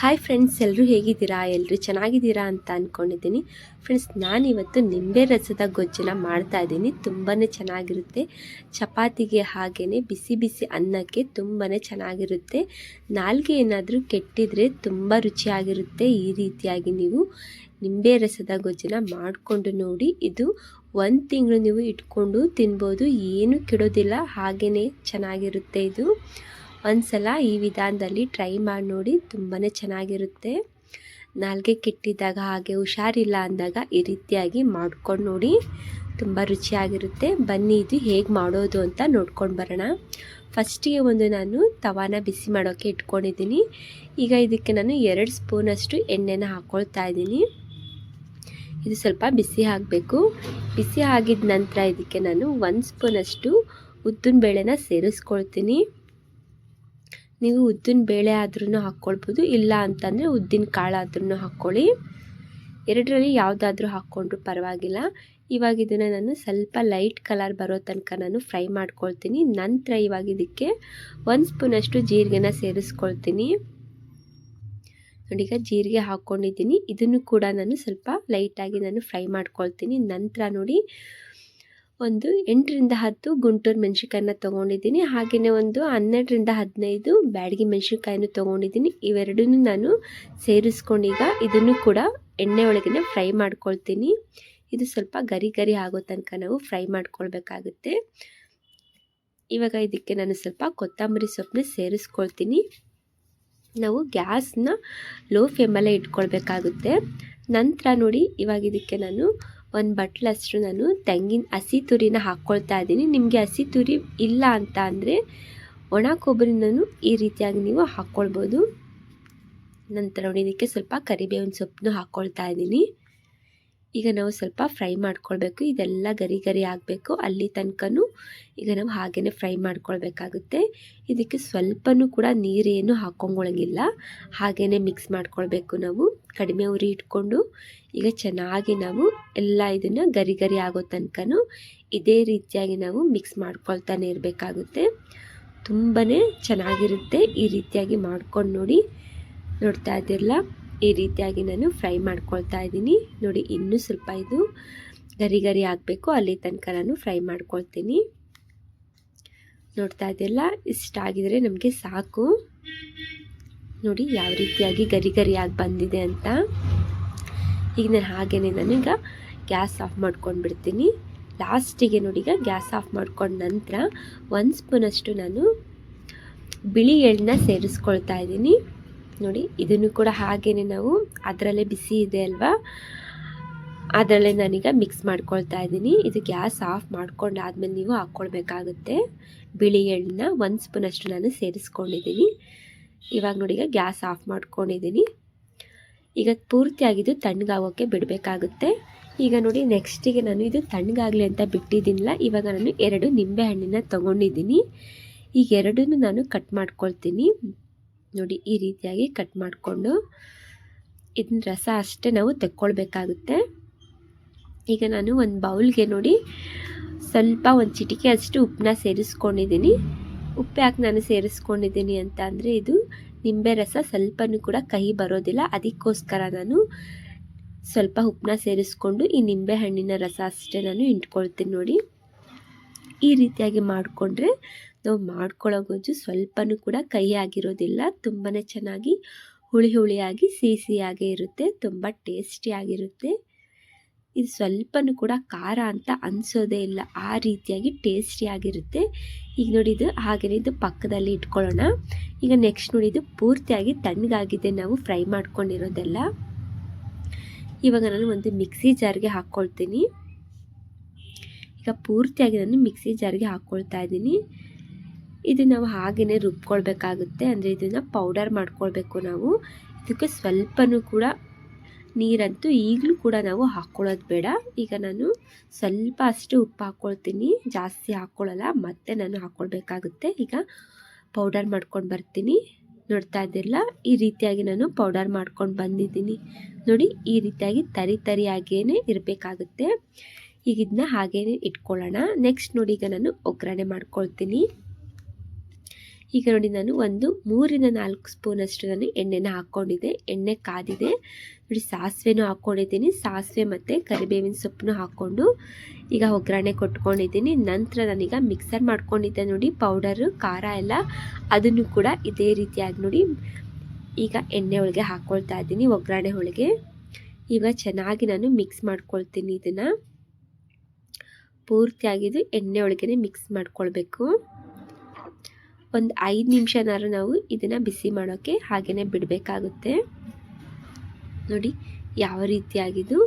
Hi friends ಎಲ್ಲರೂ ಹೇಗಿದ್ದೀರಾ? ಎಲ್ಲರೂ ಚೆನ್ನಾಗಿದ್ದೀರಾ ಅಂತ ಅಂದ್ಕೊಂಡಿದ್ದೀನಿ ಫ್ರೆಂಡ್ಸ್ ನಾನಿವತ್ತು ನಿಂಬೆ ರಸದ ಗೊಜ್ಜನ್ನ ಮಾಡ್ತಾ ಇದ್ದೀನಿ. ತುಂಬಾ ಚೆನ್ನಾಗಿರುತ್ತೆ. ಚಪಾತಿಗೆ ಹಾಗೆಯೇ ಬಿಸಿ ಬಿಸಿ ಅನ್ನಕ್ಕೆ ತುಂಬಾ ಚೆನ್ನಾಗಿರುತ್ತೆ. ನಾಲ್ಗೆ ಏನಾದರೂ ಕೆಟ್ಟಿದ್ರೆ ತುಂಬ ರುಚಿಯಾಗಿರುತ್ತೆ. ಈ ರೀತಿಯಾಗಿ ನೀವು ನಿಂಬೆ ರಸದ ಗೊಜ್ಜನ ಮಾಡಿಕೊಂಡು ನೋಡಿ. ಇದು ಒಂದು ತಿಂಗಳು ನೀವು ಇಟ್ಕೊಂಡು ತಿನ್ಬೋದು. ಏನು ಕೆಡೋದಿಲ್ಲ. ಹಾಗೆಯೇ ಚೆನ್ನಾಗಿರುತ್ತೆ ಇದು. ಒಂದ್ಸಲ ಈ ವಿಧಾನದಲ್ಲಿ ಟ್ರೈ ಮಾಡಿ ನೋಡಿ ತುಂಬಾ ಚೆನ್ನಾಗಿರುತ್ತೆ. ನಾಲ್ಗೆ ಕೆಟ್ಟಿದ್ದಾಗ ಹಾಗೆ ಹುಷಾರಿಲ್ಲ ಅಂದಾಗ ಈ ರೀತಿಯಾಗಿ ಮಾಡ್ಕೊಂಡು ನೋಡಿ ತುಂಬ ರುಚಿಯಾಗಿರುತ್ತೆ. ಬನ್ನಿ, ಇದು ಹೇಗೆ ಮಾಡೋದು ಅಂತ ನೋಡ್ಕೊಂಡು ಬರೋಣ. ಫಸ್ಟಿಗೆ ಒಂದು ನಾನು ತವಾನ ಬಿಸಿ ಮಾಡೋಕ್ಕೆ ಇಟ್ಕೊಂಡಿದ್ದೀನಿ. ಈಗ ಇದಕ್ಕೆ ನಾನು ಎರಡು ಸ್ಪೂನಷ್ಟು ಎಣ್ಣೆನ ಹಾಕ್ಕೊಳ್ತಾ ಇದ್ದೀನಿ. ಇದು ಸ್ವಲ್ಪ ಬಿಸಿ ಆಗಬೇಕು ಬಿಸಿ ಆಗಿದ ನಂತರ ಇದಕ್ಕೆ ನಾನು ಒಂದು ಸ್ಪೂನಷ್ಟು ಉದ್ದಿನ ಬೇಳೆನ ಸೇರಿಸ್ಕೊಳ್ತೀನಿ. ನೀವು ಉದ್ದಿನ ಬೇಳೆ ಆದ್ರೂ ಹಾಕ್ಕೊಳ್ಬೋದು, ಇಲ್ಲ ಅಂತಂದರೆ ಉದ್ದಿನ ಕಾಳಾದ್ರೂ ಹಾಕ್ಕೊಳ್ಳಿ. ಎರಡರಲ್ಲಿ ಯಾವುದಾದ್ರೂ ಹಾಕ್ಕೊಂಡ್ರೂ ಪರವಾಗಿಲ್ಲ. ಇವಾಗ ಇದನ್ನು ನಾನು ಸ್ವಲ್ಪ ಲೈಟ್ ಕಲರ್ ಬರೋ ತನಕ ನಾನು ಫ್ರೈ ಮಾಡ್ಕೊಳ್ತೀನಿ. ನಂತರ ಇವಾಗ ಇದಕ್ಕೆ ಒಂದು ಸ್ಪೂನಷ್ಟು ಜೀರಿಗೆನ ಸೇರಿಸ್ಕೊಳ್ತೀನಿ. ನೋಡಿಗ ಜೀರಿಗೆ ಹಾಕ್ಕೊಂಡಿದ್ದೀನಿ. ಇದನ್ನು ಕೂಡ ನಾನು ಸ್ವಲ್ಪ ಲೈಟಾಗಿ ನಾನು ಫ್ರೈ ಮಾಡ್ಕೊಳ್ತೀನಿ. ನಂತರ ನೋಡಿ ಒಂದು ಎಂಟರಿಂದ ಹತ್ತು ಗುಂಟೂರು ಮೆಣಸಿನ್ಕಾಯನ್ನ ತೊಗೊಂಡಿದ್ದೀನಿ. ಹಾಗೆಯೇ ಒಂದು ಹನ್ನೆರಡರಿಂದ ಹದಿನೈದು ಬ್ಯಾಡಗಿ ಮೆಣಸಿನ್ಕಾಯನ್ನು ತೊಗೊಂಡಿದ್ದೀನಿ. ಇವೆರಡನ್ನೂ ನಾನು ಸೇರಿಸ್ಕೊಂಡೀಗ ಇದನ್ನು ಕೂಡ ಎಣ್ಣೆ ಒಳಗೆ ಫ್ರೈ ಮಾಡ್ಕೊಳ್ತೀನಿ. ಇದು ಸ್ವಲ್ಪ ಗರಿ ಗರಿ ಆಗೋ ತನಕ ನಾವು ಫ್ರೈ ಮಾಡ್ಕೊಳ್ಬೇಕಾಗುತ್ತೆ. ಇವಾಗ ಇದಕ್ಕೆ ನಾನು ಸ್ವಲ್ಪ ಕೊತ್ತಂಬರಿ ಸೊಪ್ಪನ್ನ ಸೇರಿಸ್ಕೊಳ್ತೀನಿ. ನಾವು ಗ್ಯಾಸ್ನ ಲೋ ಫ್ಲೇಮಲ್ಲೇ ಇಟ್ಕೊಳ್ಬೇಕಾಗುತ್ತೆ. ನಂತರ ನೋಡಿ ಇವಾಗ ಇದಕ್ಕೆ ನಾನು ಒಂದು ಬಟ್ಲಷ್ಟು ನಾನು ತೆಂಗಿನ ಹಸಿ ತುರಿನ ಹಾಕ್ಕೊಳ್ತಾ ಇದ್ದೀನಿ. ನಿಮಗೆ ಹಸಿ ತುರಿ ಇಲ್ಲ ಅಂತ ಅಂದರೆ ಒಣ ಕೊಬ್ಬರಿನೂ ಈ ರೀತಿಯಾಗಿ ನೀವು ಹಾಕ್ಕೊಳ್ಬೋದು ನಂತರ ನೋಡಿ ಸ್ವಲ್ಪ ಕರಿಬೇವಿನ ಸೊಪ್ಪನ್ನು ಹಾಕ್ಕೊಳ್ತಾ ಇದ್ದೀನಿ. ಈಗ ನಾವು ಸ್ವಲ್ಪ ಫ್ರೈ ಮಾಡ್ಕೊಳ್ಬೇಕು. ಇದೆಲ್ಲ ಗರಿ ಗರಿ ಆಗಬೇಕು. ಅಲ್ಲಿ ತನಕನೂ ಈಗ ನಾವು ಹಾಗೇ ಫ್ರೈ ಮಾಡ್ಕೊಳ್ಬೇಕಾಗುತ್ತೆ. ಇದಕ್ಕೆ ಸ್ವಲ್ಪನೂ ಕೂಡ ನೀರೇನು ಹಾಕೊಂಗೊಳಂಗಿಲ್ಲ ಹಾಗೇ ಮಿಕ್ಸ್ ಮಾಡ್ಕೊಳ್ಬೇಕು ನಾವು. ಕಡಿಮೆ ಉರಿ ಇಟ್ಕೊಂಡು ಈಗ ಚೆನ್ನಾಗಿ ನಾವು ಎಲ್ಲ ಇದನ್ನು ಗರಿ ಗರಿ ಆಗೋ ತನಕ ಇದೇ ರೀತಿಯಾಗಿ ನಾವು ಮಿಕ್ಸ್ ಮಾಡ್ಕೊಳ್ತಾನೆ ಇರಬೇಕಾಗುತ್ತೆ. ತುಂಬಾ ಚೆನ್ನಾಗಿರುತ್ತೆ ಈ ರೀತಿಯಾಗಿ ಮಾಡ್ಕೊಂಡು ನೋಡಿ. ನೋಡ್ತಾ ಇದ್ದಿರಲ್ಲ? ಈ ರೀತಿಯಾಗಿ ನಾನು ಫ್ರೈ ಮಾಡ್ಕೊಳ್ತಾ ಇದ್ದೀನಿ. ನೋಡಿ, ಇನ್ನೂ ಸ್ವಲ್ಪ ಇದು ಗರಿ ಗರಿ ಆಗಬೇಕು. ಅಲ್ಲಿ ತನಕ ನಾನು ಫ್ರೈ ಮಾಡ್ಕೊಳ್ತೀನಿ. ನೋಡ್ತಾ ಇದೆಯಲ್ಲ? ಇಷ್ಟಾಗಿದ್ರೆ ನಮಗೆ ಸಾಕು. ನೋಡಿ, ಯಾವ ರೀತಿಯಾಗಿ ಗರಿ ಗರಿಯಾಗಿ ಬಂದಿದೆ ಅಂತ. ಈಗ ನಾನು ಹಾಗೇ ನಾನೀಗ ಗ್ಯಾಸ್ ಆಫ್ ಮಾಡ್ಕೊಂಡು ಬಿಡ್ತೀನಿ. ಲಾಸ್ಟಿಗೆ ನೋಡಿ, ಈಗ ಗ್ಯಾಸ್ ಆಫ್ ಮಾಡ್ಕೊಂಡ ನಂತರ ಒಂದು ಸ್ಪೂನಷ್ಟು ನಾನು ಬಿಳಿ ಎಳ್ಳನ್ನ ಸೇರಿಸ್ಕೊಳ್ತಾ ಇದ್ದೀನಿ. ನೋಡಿ, ಇದನ್ನು ಕೂಡ ಹಾಗೇನೆ ನಾವು ಅದರಲ್ಲೇ ಬಿಸಿ ಇದೆ ಅಲ್ವಾ? ಅದರಲ್ಲೇ ನಾನೀಗ ಮಿಕ್ಸ್ ಮಾಡ್ಕೊಳ್ತಾ ಇದ್ದೀನಿ. ಇದು ಗ್ಯಾಸ್ ಆಫ್ ಮಾಡ್ಕೊಂಡಾದ್ಮೇಲೆ ನೀವು ಹಾಕ್ಕೊಳ್ಬೇಕಾಗುತ್ತೆ. ಬಿಳಿ ಎಳ್ಳನ್ನ ಒಂದು ಸ್ಪೂನಷ್ಟು ನಾನು ಸೇರಿಸ್ಕೊಂಡಿದ್ದೀನಿ. ಇವಾಗ ನೋಡಿ, ಈಗ ಗ್ಯಾಸ್ ಆಫ್ ಮಾಡ್ಕೊಂಡಿದ್ದೀನಿ. ಈಗ ಪೂರ್ತಿಯಾಗಿದ್ದು ತಣ್ಣಗಾಗೋಕ್ಕೆ ಬಿಡಬೇಕಾಗುತ್ತೆ. ಈಗ ನೋಡಿ ನೆಕ್ಸ್ಟಿಗೆ ನಾನು ಇದು ತಣ್ಣಗಾಗಲಿ ಅಂತ ಬಿಟ್ಟಿದ್ದೀನಿಲ್ಲ, ಇವಾಗ ನಾನು ಎರಡು ನಿಂಬೆ ಹಣ್ಣಿನ ತೊಗೊಂಡಿದ್ದೀನಿ. ಈಗ ಎರಡನ್ನೂ ನಾನು ಕಟ್ ಮಾಡ್ಕೊಳ್ತೀನಿ. ನೋಡಿ ಈ ರೀತಿಯಾಗಿ ಕಟ್ ಮಾಡಿಕೊಂಡು ಇದನ್ನ ರಸ ಅಷ್ಟೇ ನಾವು ತೆಕ್ಕೊಳ್ಬೇಕಾಗುತ್ತೆ. ಈಗ ನಾನು ಒಂದು ಬೌಲ್ಗೆ ನೋಡಿ ಸ್ವಲ್ಪ ಒಂದು ಚಿಟಿಕೆ ಅಷ್ಟು ಉಪ್ಪನ್ನ ಸೇರಿಸ್ಕೊಂಡಿದ್ದೀನಿ. ಉಪ್ಪು ಯಾಕೆ ನಾನು ಸೇರಿಸ್ಕೊಂಡಿದ್ದೀನಿ ಅಂತ ಅಂದರೆ ಇದು ನಿಂಬೆ ರಸ ಸ್ವಲ್ಪನೂ ಕೂಡ ಕಹಿ ಬರೋದಿಲ್ಲ. ಅದಕ್ಕೋಸ್ಕರ ನಾನು ಸ್ವಲ್ಪ ಉಪ್ಪನ್ನ ಸೇರಿಸ್ಕೊಂಡು ಈ ನಿಂಬೆ ಹಣ್ಣಿನ ರಸ ಅಷ್ಟೇ ನಾನು ಇಟ್ಕೊಳ್ತೀನಿ ನೋಡಿ. ಈ ರೀತಿಯಾಗಿ ಮಾಡಿಕೊಂಡ್ರೆ ನಾವು ಮಾಡ್ಕೊಳ್ಳೋ ಗೊಜ್ಜು ಸ್ವಲ್ಪನೂ ಕೂಡ ಕೈ ಆಗಿರೋದಿಲ್ಲ. ತುಂಬಾ ಚೆನ್ನಾಗಿ ಹುಳಿ ಹುಳಿಯಾಗಿ ಸಿಹಿ ಸಿಹಿಯಾಗಿ ಇರುತ್ತೆ. ತುಂಬ ಟೇಸ್ಟಿಯಾಗಿರುತ್ತೆ ಇದು ಸ್ವಲ್ಪನೂ ಕೂಡ ಖಾರ ಅಂತ ಅನಿಸೋದೇ ಇಲ್ಲ. ಆ ರೀತಿಯಾಗಿ ಟೇಸ್ಟಿಯಾಗಿರುತ್ತೆ ಈಗ ನೋಡಿ ಇದು ಹಾಗೆಯೇ ಇದು ಪಕ್ಕದಲ್ಲಿ ಇಟ್ಕೊಳ್ಳೋಣ. ಈಗ ನೆಕ್ಸ್ಟ್ ನೋಡಿ ಇದು ಪೂರ್ತಿಯಾಗಿ ತಣ್ಣಗಾಗಿದೆ ನಾವು ಫ್ರೈ ಮಾಡ್ಕೊಂಡಿರೋದೆಲ್ಲ. ಇವಾಗ ನಾನು ಒಂದು ಮಿಕ್ಸಿ ಜಾರ್ಗೆ ಹಾಕ್ಕೊಳ್ತೀನಿ. ಈಗ ಪೂರ್ತಿಯಾಗಿ ನಾನು ಮಿಕ್ಸಿ ಜಾರ್ಗೆ ಹಾಕ್ಕೊಳ್ತಾ ಇದ್ದೀನಿ. ಇದು ನಾವು ಹಾಗೆಯೇ ರುಬ್ಕೊಳ್ಬೇಕಾಗುತ್ತೆ. ಅಂದರೆ ಇದನ್ನು ಪೌಡರ್ ಮಾಡ್ಕೊಳ್ಬೇಕು ನಾವು. ಇದಕ್ಕೆ ಸ್ವಲ್ಪನೂ ಕೂಡ ನೀರಂತೂ ಈಗಲೂ ಕೂಡ ನಾವು ಹಾಕ್ಕೊಳ್ಳೋದು ಬೇಡ. ಈಗ ನಾನು ಸ್ವಲ್ಪ ಅಷ್ಟು ಉಪ್ಪು ಹಾಕ್ಕೊಳ್ತೀನಿ ಜಾಸ್ತಿ ಹಾಕ್ಕೊಳ್ಳಲ್ಲ ಮತ್ತೆ ನಾನು ಹಾಕ್ಕೊಳ್ಬೇಕಾಗುತ್ತೆ ಈಗ ಪೌಡರ್ ಮಾಡ್ಕೊಂಡು ಬರ್ತೀನಿ. ನೋಡ್ತಾ ಇದ್ದಿಲ್ಲ ಈ ರೀತಿಯಾಗಿ ನಾನು ಪೌಡರ್ ಮಾಡ್ಕೊಂಡು ಬಂದಿದ್ದೀನಿ. ನೋಡಿ, ಈ ರೀತಿಯಾಗಿ ತರಿ ತರಿಯಾಗೇ ಇರಬೇಕಾಗುತ್ತೆ. ಈಗ ಇದನ್ನ ಹಾಗೇ ಇಟ್ಕೊಳ್ಳೋಣ. ನೆಕ್ಸ್ಟ್ ನೋಡಿ, ಈಗ ನಾನು ಒಗ್ಗರಣೆ ಮಾಡ್ಕೊಳ್ತೀನಿ. ಈಗ ನೋಡಿ ನಾನು ಒಂದು ಮೂರಿಂದ ನಾಲ್ಕು ಸ್ಪೂನಷ್ಟು ನಾನು ಎಣ್ಣೆನ ಹಾಕ್ಕೊಂಡಿದ್ದೆ. ಎಣ್ಣೆ ಕಾದಿದೆ. ನೋಡಿ ಸಾಸಿವೆನೂ ಹಾಕ್ಕೊಂಡಿದ್ದೀನಿ. ಸಾಸಿವೆ ಮತ್ತು ಕರಿಬೇವಿನ ಸೊಪ್ಪನ್ನು ಹಾಕ್ಕೊಂಡು ಈಗ ಒಗ್ಗರಣೆ ಕೊಟ್ಕೊಂಡಿದ್ದೀನಿ. ನಂತರ ನಾನೀಗ ಮಿಕ್ಸರ್ ಮಾಡ್ಕೊಂಡಿದ್ದೆ ನೋಡಿ ಪೌಡರು ಖಾರ ಎಲ್ಲ. ಅದನ್ನು ಕೂಡ ಇದೇ ರೀತಿಯಾಗಿ ನೋಡಿ ಈಗ ಎಣ್ಣೆ ಒಳಗೆ ಹಾಕ್ಕೊಳ್ತಾ ಇದ್ದೀನಿ, ಒಗ್ಗರಣೆ ಒಳಗೆ. ಈಗ ಚೆನ್ನಾಗಿ ನಾನು ಮಿಕ್ಸ್ ಮಾಡ್ಕೊಳ್ತೀನಿ ಇದನ್ನು. ಪೂರ್ತಿಯಾಗಿದ್ದು ಎಣ್ಣೆ ಒಳಗೇ ಮಿಕ್ಸ್ ಮಾಡ್ಕೊಳ್ಬೇಕು. ಒಂದು ಐದು ನಿಮಿಷನಾದ್ರು ನಾವು ಇದನ್ನು ಬಿಸಿ ಮಾಡೋಕ್ಕೆ ಹಾಗೆಯೇ ಬಿಡಬೇಕಾಗುತ್ತೆ. ನೋಡಿ, ಯಾವ ರೀತಿಯಾಗಿದ್ದು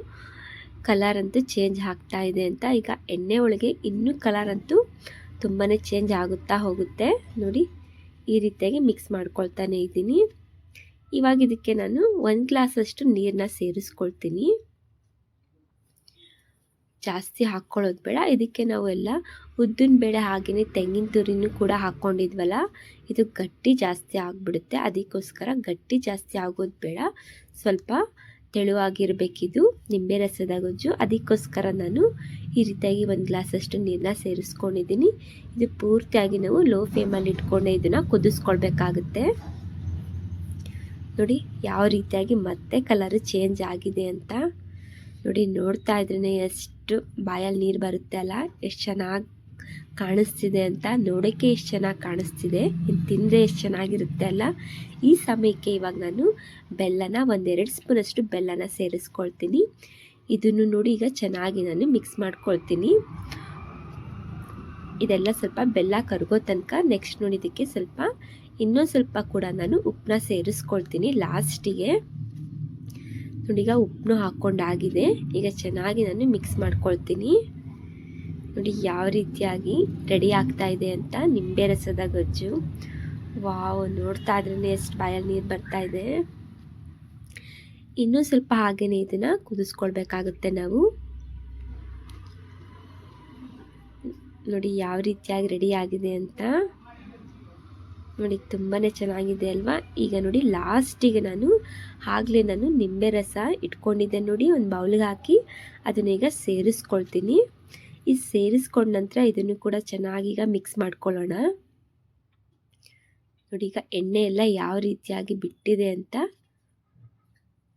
ಕಲರ್ ಅಂತೂ ಚೇಂಜ್ ಆಗ್ತಾ ಇದೆ ಅಂತ ಈಗ ಎಣ್ಣೆ ಒಳಗೆ ಇನ್ನೂ ಕಲರ್ ಅಂತೂ ತುಂಬಾ ಚೇಂಜ್ ಆಗುತ್ತಾ ಹೋಗುತ್ತೆ. ನೋಡಿ, ಈ ರೀತಿಯಾಗಿ ಮಿಕ್ಸ್ ಮಾಡ್ಕೊಳ್ತಾನೆ ಇದ್ದೀನಿ. ಇವಾಗ ಇದಕ್ಕೆ ನಾನು ಒಂದು ಗ್ಲಾಸಷ್ಟು ನೀರನ್ನ ಸೇರಿಸ್ಕೊಳ್ತೀನಿ. ಜಾಸ್ತಿ ಹಾಕ್ಕೊಳ್ಳೋದು ಬೇಡ. ಇದಕ್ಕೆ ನಾವೆಲ್ಲ ಉದ್ದಿನ ಬೇಳೆ ಹಾಗೆಯೇ ತೆಂಗಿನ ತುರಿನೂ ಕೂಡ ಹಾಕ್ಕೊಂಡಿದ್ವಲ್ಲ, ಇದು ಗಟ್ಟಿ ಜಾಸ್ತಿ ಆಗಿಬಿಡುತ್ತೆ. ಅದಕ್ಕೋಸ್ಕರ ಗಟ್ಟಿ ಜಾಸ್ತಿ ಆಗೋದು ಬೇಡ. ಸ್ವಲ್ಪ ತೆಳುವಾಗಿರಬೇಕಿದು, ನಿಂಬೆ ರಸದ ಗೊಜ್ಜು. ಅದಕ್ಕೋಸ್ಕರ ನಾನು ಈ ರೀತಿಯಾಗಿ ಒಂದು ಗ್ಲಾಸಷ್ಟು ನೀರನ್ನ ಸೇರಿಸ್ಕೊಂಡಿದ್ದೀನಿ. ಇದು ಪೂರ್ತಿಯಾಗಿ ನಾವು ಲೋ ಫ್ಲೇಮಲ್ಲಿ ಇಟ್ಕೊಂಡೆ ಇದನ್ನು ಕುದಿಸ್ಕೊಳ್ಬೇಕಾಗುತ್ತೆ. ನೋಡಿ, ಯಾವ ರೀತಿಯಾಗಿ ಮತ್ತೆ ಕಲರ್ ಚೇಂಜ್ ಆಗಿದೆ ಅಂತ. ನೋಡಿ, ನೋಡ್ತಾ ಇದ್ರೇ ಎಷ್ಟು ಬಾಯಲ್ಲಿ ನೀರು ಬರುತ್ತೆ ಅಲ್ಲ? ಎಷ್ಟು ಚೆನ್ನಾಗಿ ಕಾಣಿಸ್ತಿದೆ ಅಂತ ನೋಡೋಕ್ಕೆ ಎಷ್ಟು ಚೆನ್ನಾಗಿ ಕಾಣಿಸ್ತಿದೆ. ಇನ್ನು ತಿಂದರೆ ಎಷ್ಟು ಚೆನ್ನಾಗಿರುತ್ತೆ ಅಲ್ಲ? ಈ ಸಮಯಕ್ಕೆ ಇವಾಗ ನಾನು ಬೆಲ್ಲನ ಒಂದೆರಡು ಸ್ಪೂನಷ್ಟು ಬೆಲ್ಲನ ಸೇರಿಸ್ಕೊಳ್ತೀನಿ. ಇದನ್ನು ನೋಡಿ ಈಗ ಚೆನ್ನಾಗಿ ನಾನು ಮಿಕ್ಸ್ ಮಾಡ್ಕೊಳ್ತೀನಿ. ಇದೆಲ್ಲ ಸ್ವಲ್ಪ ಬೆಲ್ಲ ಕರಗೋ ತನಕ ನೆಕ್ಸ್ಟ್ ನೋಡಿ, ಇದಕ್ಕೆ ಸ್ವಲ್ಪ ಇನ್ನೊಂದು ಸ್ವಲ್ಪ ಕೂಡ ನಾನು ಉಪ್ಪನ್ನ ಸೇರಿಸ್ಕೊಳ್ತೀನಿ ಲಾಸ್ಟಿಗೆ. ನೋಡಿ, ಈಗ ಉಪ್ಪನ್ನು ಹಾಕ್ಕೊಂಡಾಗಿದೆ. ಈಗ ಚೆನ್ನಾಗಿ ನಾನು ಮಿಕ್ಸ್ ಮಾಡ್ಕೊಳ್ತೀನಿ. ನೋಡಿ, ಯಾವ ರೀತಿಯಾಗಿ ರೆಡಿ ಆಗ್ತಾ ಇದೆ ಅಂತ ನಿಂಬೆ ರಸದ ಗೊಜ್ಜು. ವಾವ್, ನೋಡ್ತಾ ಇದ್ರೇ ಎಷ್ಟು ಬಾಯಲ್ಲಿ ನೀರು ಬರ್ತಾ ಇದೆ. ಇನ್ನೂ ಸ್ವಲ್ಪ ಹಾಗೇನೆ ಇದನ್ನು ಕುದಿಸ್ಕೊಳ್ಬೇಕಾಗುತ್ತೆ ನಾವು. ನೋಡಿ, ಯಾವ ರೀತಿಯಾಗಿ ರೆಡಿ ಆಗಿದೆ ಅಂತ. ನೋಡಿ ತುಂಬಾ ಚೆನ್ನಾಗಿದೆ ಅಲ್ವಾ? ಈಗ ನೋಡಿ ಲಾಸ್ಟಿಗೆ ನಾನು ಆಗಲೇ ನಾನು ನಿಂಬೆ ರಸ ಇಟ್ಕೊಂಡಿದ್ದೆ ನೋಡಿ, ಒಂದು ಬೌಲ್ಗೆ ಹಾಕಿ ಅದನ್ನೀಗ ಸೇರಿಸ್ಕೊಳ್ತೀನಿ. ಈ ಸೇರಿಸ್ಕೊಂಡ ನಂತರ ಇದನ್ನು ಕೂಡ ಚೆನ್ನಾಗೀಗ ಮಿಕ್ಸ್ ಮಾಡ್ಕೊಳ್ಳೋಣ. ನೋಡಿ ಈಗ ಎಣ್ಣೆ ಎಲ್ಲ ಯಾವ ರೀತಿಯಾಗಿ ಬಿಟ್ಟಿದೆ ಅಂತ.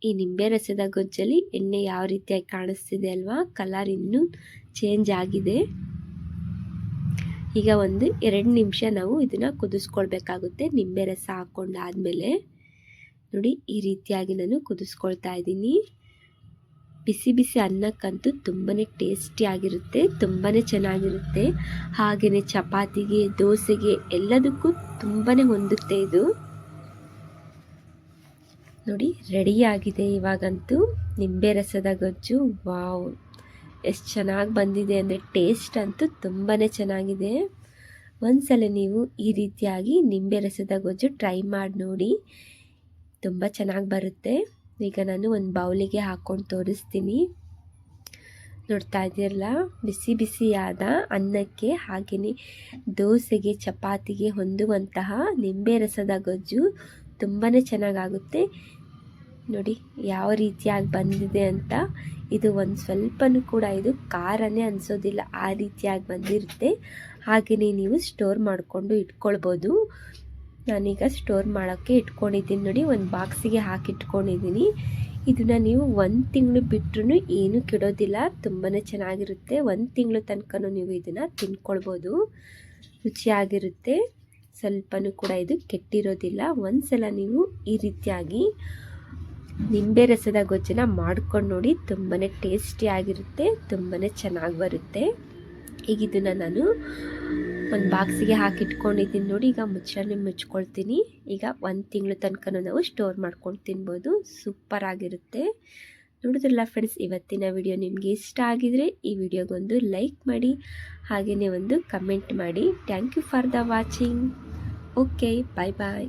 ಈ ನಿಂಬೆ ರಸದ ಗೊಜ್ಜಲ್ಲಿ ಎಣ್ಣೆ ಯಾವ ರೀತಿಯಾಗಿ ಕಾಣಿಸ್ತಿದೆ ಅಲ್ವಾ? ಕಲರ್ ಇನ್ನೂ ಚೇಂಜ್ ಆಗಿದೆ. ಈಗ ಒಂದು ಎರಡು ನಿಮಿಷ ನಾವು ಇದನ್ನು ಕುದಿಸ್ಕೊಳ್ಬೇಕಾಗುತ್ತೆ. ನಿಂಬೆ ರಸ ಹಾಕ್ಕೊಂಡಾದಮೇಲೆ ನೋಡಿ, ಈ ರೀತಿಯಾಗಿ ನಾನು ಕುದಿಸ್ಕೊಳ್ತಾ ಇದ್ದೀನಿ. ಬಿಸಿ ಬಿಸಿ ಅನ್ನಕ್ಕಂತೂ ತುಂಬಾ ಟೇಸ್ಟಿಯಾಗಿರುತ್ತೆ ತುಂಬಾ ಚೆನ್ನಾಗಿರುತ್ತೆ. ಹಾಗೆಯೇ ಚಪಾತಿಗೆ, ದೋಸೆಗೆ ಎಲ್ಲದಕ್ಕೂ ತುಂಬಾ ಹೊಂದುತ್ತೆ ಇದು. ನೋಡಿ ರೆಡಿಯಾಗಿದೆ ಇವಾಗಂತೂ ನಿಂಬೆ ರಸದ ಗೊಜ್ಜು. ವಾವ್. ಎಷ್ಟು ಚೆನ್ನಾಗಿ ಬಂದಿದೆ ಅಂದರೆ ಟೇಸ್ಟ್ ಅಂತೂ ತುಂಬಾ ಚೆನ್ನಾಗಿದೆ. ಒಂದ್ಸಲ ನೀವು ಈ ರೀತಿಯಾಗಿ ನಿಂಬೆ ರಸದ ಗೊಜ್ಜು ಟ್ರೈ ಮಾಡಿ ನೋಡಿ. ತುಂಬ ಚೆನ್ನಾಗಿ ಬರುತ್ತೆ. ಈಗ ನಾನು ಒಂದು ಬೌಲಿಗೆ ಹಾಕ್ಕೊಂಡು ತೋರಿಸ್ತೀನಿ. ನೋಡ್ತಾ ಇದ್ದೀರಲ್ಲ? ಬಿಸಿ ಬಿಸಿಯಾದ ಅನ್ನಕ್ಕೆ ಹಾಗೆಯೇ ದೋಸೆಗೆ, ಚಪಾತಿಗೆ ಹೊಂದುವಂತಹ ನಿಂಬೆ ರಸದ ಗೊಜ್ಜು ತುಂಬಾ ಚೆನ್ನಾಗಾಗುತ್ತೆ ನೋಡಿ, ಯಾವ ರೀತಿಯಾಗಿ ಬಂದಿದೆ ಅಂತ ಇದು ಒಂದು ಸ್ವಲ್ಪನೂ ಕೂಡ ಇದು ಖಾರನೇ ಅನಿಸೋದಿಲ್ಲ. ಆ ರೀತಿಯಾಗಿ ಬಂದಿರುತ್ತೆ. ಹಾಗೆಯೇ ನೀವು ಸ್ಟೋರ್ ಮಾಡಿಕೊಂಡು ಇಟ್ಕೊಳ್ಬೋದು. ನಾನೀಗ ಸ್ಟೋರ್ ಮಾಡೋಕ್ಕೆ ಇಟ್ಕೊಂಡಿದ್ದೀನಿ ನೋಡಿ, ಒಂದು ಬಾಕ್ಸಿಗೆ ಹಾಕಿಟ್ಕೊಂಡಿದ್ದೀನಿ ಇದನ್ನು ನೀವು ಒಂದು ತಿಂಗಳು ಬಿಟ್ಟರು ಏನೂ ಕೆಡೋದಿಲ್ಲ. ತುಂಬಾ ಚೆನ್ನಾಗಿರುತ್ತೆ. ಒಂದು ತಿಂಗಳು ತನಕ ನೀವು ಇದನ್ನು ತಿನ್ಕೊಳ್ಬೋದು. ರುಚಿಯಾಗಿರುತ್ತೆ. ಸ್ವಲ್ಪನೂ ಕೂಡ ಇದು ಕೆಟ್ಟಿರೋದಿಲ್ಲ. ಒಂದು ಸಲ ನೀವು ಈ ರೀತಿಯಾಗಿ ನಿಂಬೆ ರಸದ ಗೊಜ್ಜನ್ನ ಮಾಡ್ಕೊಂಡು ನೋಡಿ ತುಂಬಾ ಟೇಸ್ಟಿಯಾಗಿರುತ್ತೆ ತುಂಬಾ ಚೆನ್ನಾಗಿ ಬರುತ್ತೆ. ಈಗ ಇದನ್ನು ನಾನು ಒಂದು ಬಾಕ್ಸಿಗೆ ಹಾಕಿಟ್ಕೊಂಡಿದ್ದೀನಿ ನೋಡಿ, ಈಗ ಮುಚ್ಚಳನೆ ಮುಚ್ಕೊಳ್ತೀನಿ. ಈಗ ಒಂದು ತಿಂಗಳ ತನಕ ನಾವು ಸ್ಟೋರ್ ಮಾಡ್ಕೊಂಡು ತಿನ್ಬೋದು ಸೂಪರ್ ಆಗಿರುತ್ತೆ. ನೋಡಿದ್ರಲ್ಲ ಫ್ರೆಂಡ್ಸ್ ಇವತ್ತಿನ ವಿಡಿಯೋ ನಿಮಗೆ ಇಷ್ಟ ಆಗಿದರೆ ಈ ವಿಡಿಯೋಗೊಂದು ಲೈಕ್ ಮಾಡಿ ಹಾಗೆಯೇ ಒಂದು ಕಮೆಂಟ್ ಮಾಡಿ. Thank you for the watching okay bye bye